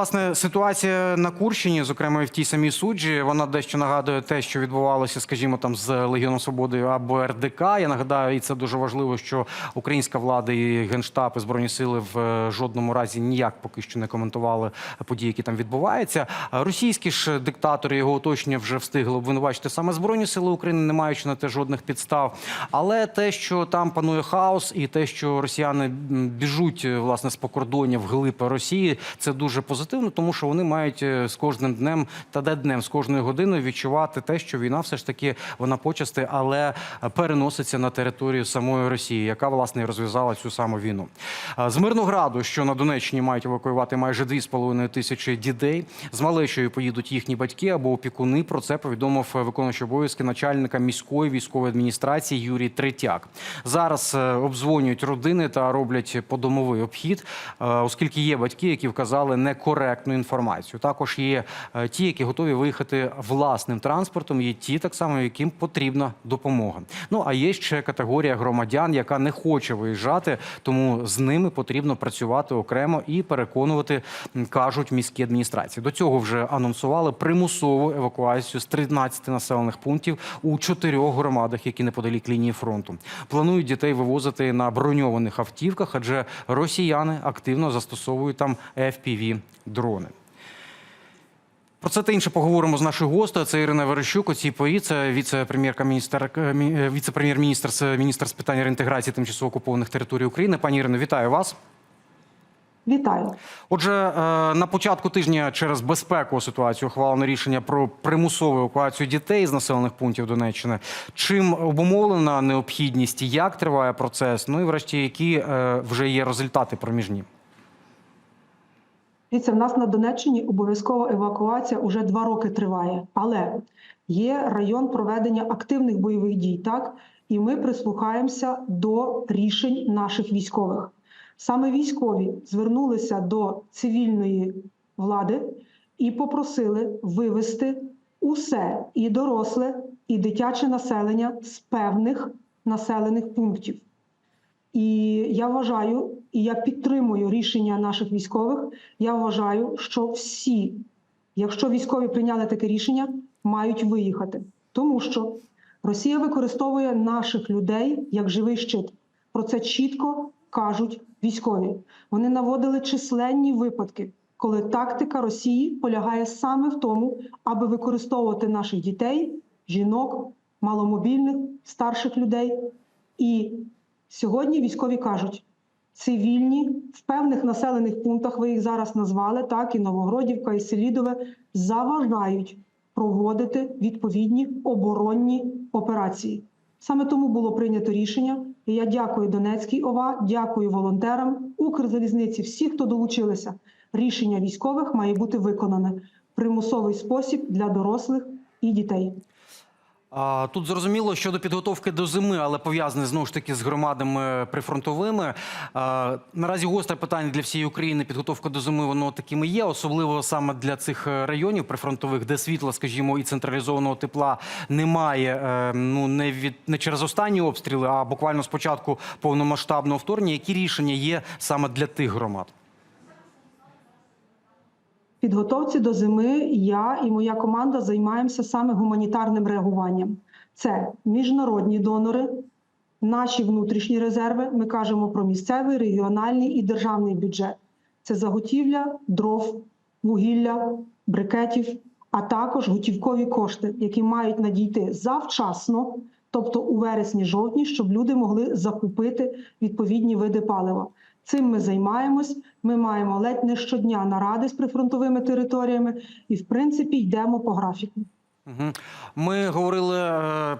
власне ситуація на Курщині, зокрема і в тій самій суджі, вона дещо нагадує те, що відбувалося, скажімо, там з Легіоном Свободи або РДК. Я нагадаю, і це дуже важливо, що українська влада і генштаб і збройні сили в е, жодному разі ніяк поки що не коментували події, які там відбуваються. Російські ж диктатори його оточення вже встигли обвинувачити саме збройні сили України, не маючи на те жодних підстав. Але те, що там панує хаос, і те, що росіяни біжуть е, власне з покордоння в глиб Росії, це дуже позитивно, тому що вони мають е, з кожним днем та де днем, з кожною годиною відчувати те, що війна все ж таки вона почасти, але е, переноситься на територію самої Росії, яка власне розв'язала цю саму війну. Е, З Мирнограду, що на Донеччині мають евакуювати майже 2,5 тисячі дітей. З Малечою поїдуть їхні батьки або опікуни. Про це повідомив виконуючий обов'язки начальника міської військової адміністрації Юрій Третяк. Зараз обдзвонюють родини та роблять подомовий обхід, оскільки є батьки, які вказали некоректну інформацію. Також є е, ті, які готові виїхати власним транспортом. Є ті, так само, яким потрібна допомога. Ну а є ще категорія громадян, яка не хоче виїжджати, тому з ними потрібно працювати окремо і переконувати, кажуть міські адміністрації. До цього вже анонсували примусову евакуацію з 13 населених пунктів у чотирьох громадах, які неподалік лінії фронту. Планують дітей вивозити на броньованих автівках, адже росіяни активно застосовують там fpv дрони. Про це та інше поговоримо з нашою гостею. Це Ірина Верещук, у цій порі. Це віце-прем'єрка міністр, е, е, віце-прем'єр-міністр, міністр з питань реінтеграції тимчасово окупованих територій України. Пані Ірино, вітаю вас. Вітаю. Отже, е, на початку тижня через безпекову ситуацію ухвалено рішення про примусову евакуацію дітей з населених пунктів Донеччини. Чим обумовлена необхідність, як триває процес? Ну і врешті, які вже є результати проміжні? Дивіться, в нас на Донеччині обов'язкова евакуація уже два роки триває, але є район проведення активних бойових дій, так і ми прислухаємося до рішень наших військових. Саме військові звернулися до цивільної влади і попросили вивести усе і доросле, і дитяче населення з певних населених пунктів. І я вважаю, і я підтримую рішення наших військових. Я вважаю, що всі, якщо військові прийняли таке рішення, мають виїхати, тому що Росія використовує наших людей як живий щит. Про це чітко кажуть військові. Вони наводили численні випадки, коли тактика Росії полягає саме в тому, аби використовувати наших дітей, жінок, маломобільних, старших людей і Сьогодні військові кажуть, цивільні в певних населених пунктах, ви їх зараз назвали, так і Новогродівка, і Селідове, заважають проводити відповідні оборонні операції. Саме тому було прийнято рішення. І я дякую Донецькій ОВА, дякую волонтерам, Укрзалізниці, всі, хто долучилися. Рішення військових має бути виконане примусовий спосіб для дорослих і дітей. Тут зрозуміло щодо підготовки до зими, але пов'язане знову ж таки з громадами прифронтовими. Наразі гостре питання для всієї України. Підготовка до зими воно такими є, особливо саме для цих е, районів прифронтових, де світла, скажімо, і централізованого тепла немає. е, Ну не від не через останні обстріли, а буквально з початку повномасштабного вторгнення. Які рішення є саме для тих громад? Підготовці до зими я і моя команда займаємося саме гуманітарним реагуванням. Це міжнародні донори, наші внутрішні резерви. Ми кажемо про місцевий, регіональний і державний бюджет. Це заготівля дров, вугілля, брикетів, а також готівкові кошти, які мають надійти завчасно, тобто у вересні-жовтні, щоб люди могли закупити відповідні види палива. Цим ми займаємось. Ми маємо ледь не щодня наради з прифронтовими територіями, і в принципі йдемо по графіку. Ми говорили. е,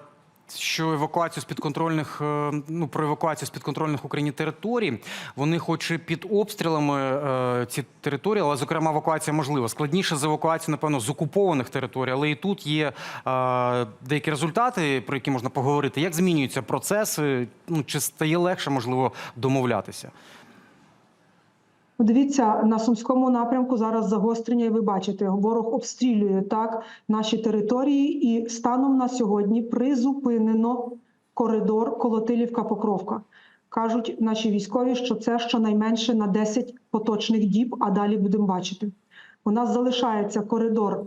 Що евакуацію з підконтрольних е, ну про евакуацію з підконтрольних Україні територій, вони, хоч і під обстрілами е, ці території, але зокрема евакуація можлива. Складніше з евакуацією, напевно, з окупованих територій, але і тут є деякі результати, про які можна поговорити. Як змінюються процеси? Ну чи стає легше можливо домовлятися? Дивіться, на сумському напрямку зараз загострення, і ви бачите, ворог обстрілює так наші території, і станом на сьогодні призупинено коридор Колотилівка-Покровка. Кажуть наші військові, що це щонайменше на 10 поточних діб, а далі будемо бачити. У нас залишається коридор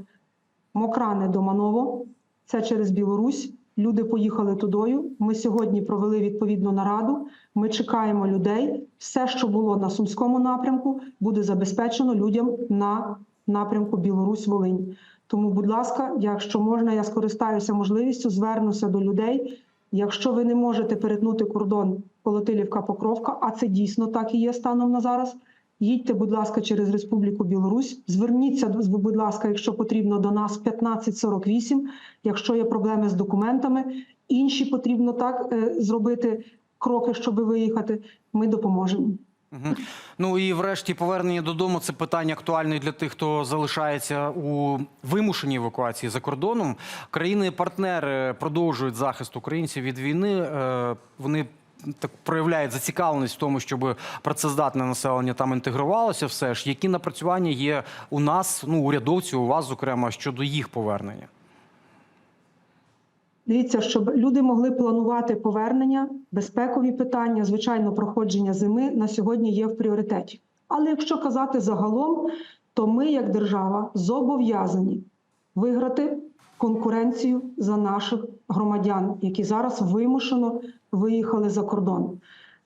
Мокране до Маново, це через Білорусь. Люди поїхали тудою. Ми сьогодні провели відповідну нараду. Ми чекаємо людей. Все, що було на сумському напрямку, буде забезпечено людям на напрямку Білорусь-Волинь. Тому, будь ласка, якщо можна, я скористаюся можливістю, звернуся до людей. Якщо ви не можете перетнути кордон Колотилівка-Покровка, а це дійсно так і є станом на зараз. Їдьте, будь ласка, через Республіку Білорусь. Зверніться, будь ласка, якщо потрібно, до нас 1548, якщо є проблеми з документами. Інші потрібно так е, зробити кроки, щоб виїхати. Ми допоможемо. Ну і врешті повернення додому це питання актуальне для тих, хто залишається у вимушеній евакуації за кордоном. Країни-партнери продовжують захист українців від війни. Е, Вони так проявляють зацікавленість в тому, щоб працездатне населення там інтегрувалося. Все ж які напрацювання є у нас, ну урядовців, у вас зокрема щодо їх повернення. Дивіться, щоб люди могли планувати повернення, безпекові питання, звичайно, проходження зими на сьогодні є в пріоритеті. Але якщо казати загалом, то ми, як держава, зобов'язані виграти конкуренцію за наших громадян, які зараз вимушено виїхали за кордон.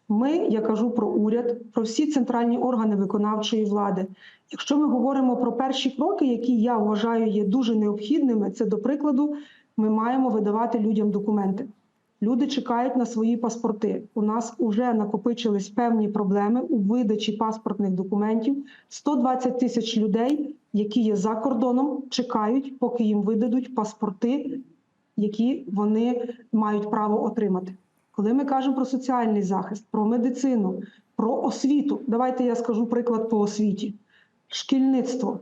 Ми, я кажу про уряд, про всі центральні органи виконавчої влади. Якщо ми говоримо про перші кроки, які я вважаю є дуже необхідними, це до прикладу, ми маємо видавати людям документи. Люди чекають на свої паспорти. У нас вже накопичились певні проблеми у видачі паспортних документів. 120 тисяч людей, які є за кордоном, чекають, поки їм видадуть паспорти, які вони мають право отримати. Коли ми кажемо про соціальний захист, про медицину, про освіту, давайте я скажу приклад по освіті. Шкільництво.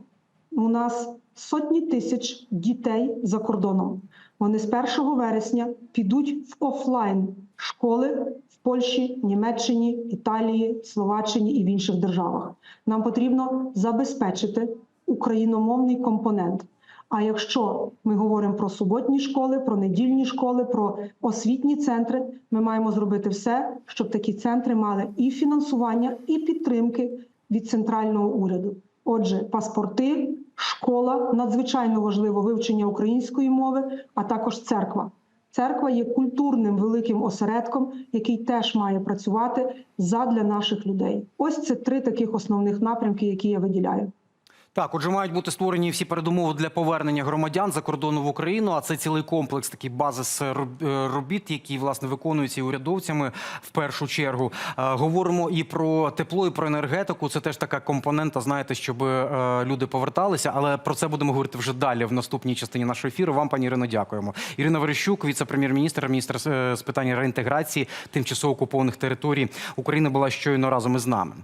У нас сотні тисяч дітей за кордоном. Вони з 1 вересня підуть в офлайн школи в Польщі, Німеччині, Італії, Словаччині і в інших державах. Нам потрібно забезпечити україномовний компонент. А якщо ми говоримо про суботні школи, про недільні школи, про освітні центри, ми маємо зробити все, щоб такі центри мали і фінансування, і підтримки від центрального уряду. Отже, паспорти, школа надзвичайно важливо вивчення української мови, а також церква. Церква є культурним великим осередком, який теж має працювати задля наших людей. Ось це три таких основних напрямки, які я виділяю. Так, отже, мають бути створені всі передумови для повернення громадян за кордону в Україну. А це цілий комплекс, такий базис роб- е, робіт, які власне виконуються і урядовцями в першу чергу. Е, Говоримо і про тепло, і про енергетику. Це теж така компонента, знаєте, щоб е, люди поверталися. Але про це будемо говорити вже далі в наступній частині нашого ефіру. Вам, пані Ірино, дякуємо. Ірина Верещук, віце-прем'єр-міністр, міністр е, з питань реінтеграції тимчасово окупованих територій України, була щойно разом із нами.